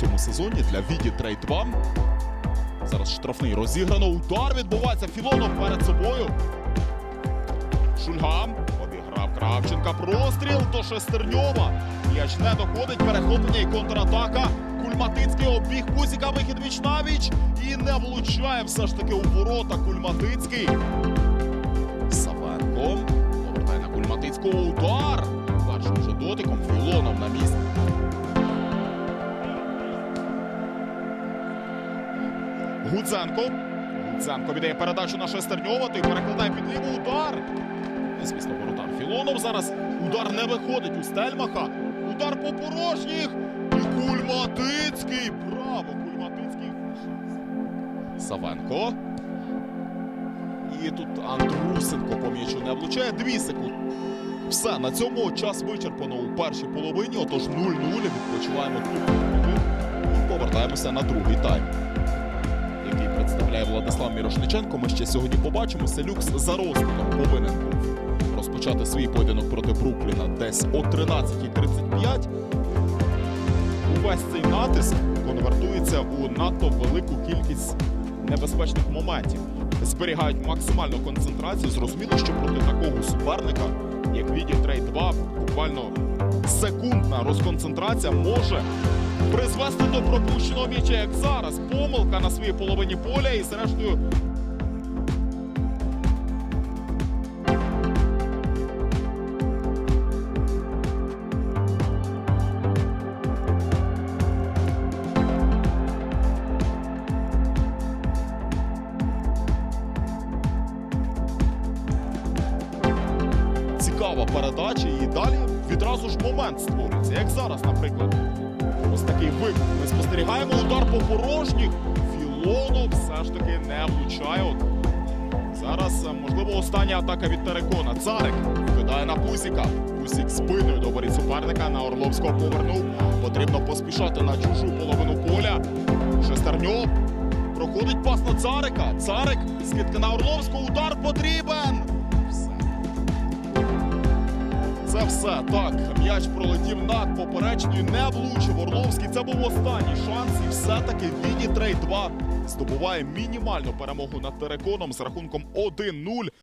цьому сезоні для Віді Трейд 2. Зараз штрафний розіграно. Удар відбувається. Філонов перед собою. Шульгам обіграв Кравченка. Простріл до Шестерньова. М'яч не доходить. Перехоплення і контратака. Кульматицький обіг Кузіка. Вихід віч навіч. І не влучає все ж таки у ворота Кульматицький. Савенко. Повертає на Кульматицького удар. Гудзенко. Гудзенко віддає передачу на Шестерньова. Той перекладає під лівий удар. Звісно, воротар Філонов зараз. Удар не виходить у Стельмаха. Удар по порожніх. І Кульматицький. Браво! Кульматицький. Савенко. І тут Андрусенко по м'ячу не влучає. Дві секунди. Все, на цьому час вичерпано у першій половині. Отож 0-0. Відпочиваємо тут. Повертаємося на другий тайм який представляє Владислав Мірошниченко. Ми ще сьогодні побачимо. Селюкс за розкладом повинен був розпочати свій поєдинок проти Брукліна десь о 13.35. Увесь цей натиск конвертується у надто велику кількість небезпечних моментів. Зберігають максимальну концентрацію. Зрозуміло, що проти такого суперника, як Віді Трейд 2, буквально секундна розконцентрація може призвести до пропущеного м'яча, як зараз. Помилка на своїй половині поля і зрештою. Цікава передача, і далі відразу ж момент створюється. Як зараз, наприклад. Ось такий вибух. Ми спостерігаємо удар по порожніх. Філонов все ж таки не влучає. От Зараз, е, можливо, остання атака від Терекона. Царик кидає на Пузіка. Пузік спиною до воріт суперника на Орловського повернув. Потрібно поспішати на чужу половину поля. Шестерньов проходить пас на Царика. Царик скидка на Орловського. Удар потрібен. Все так. М'яч пролетів над поперечною, не влучив Орловський. Це був останній шанс. І все-таки Віді Трейд 2 здобуває мінімальну перемогу над Тереконом з рахунком 1-0.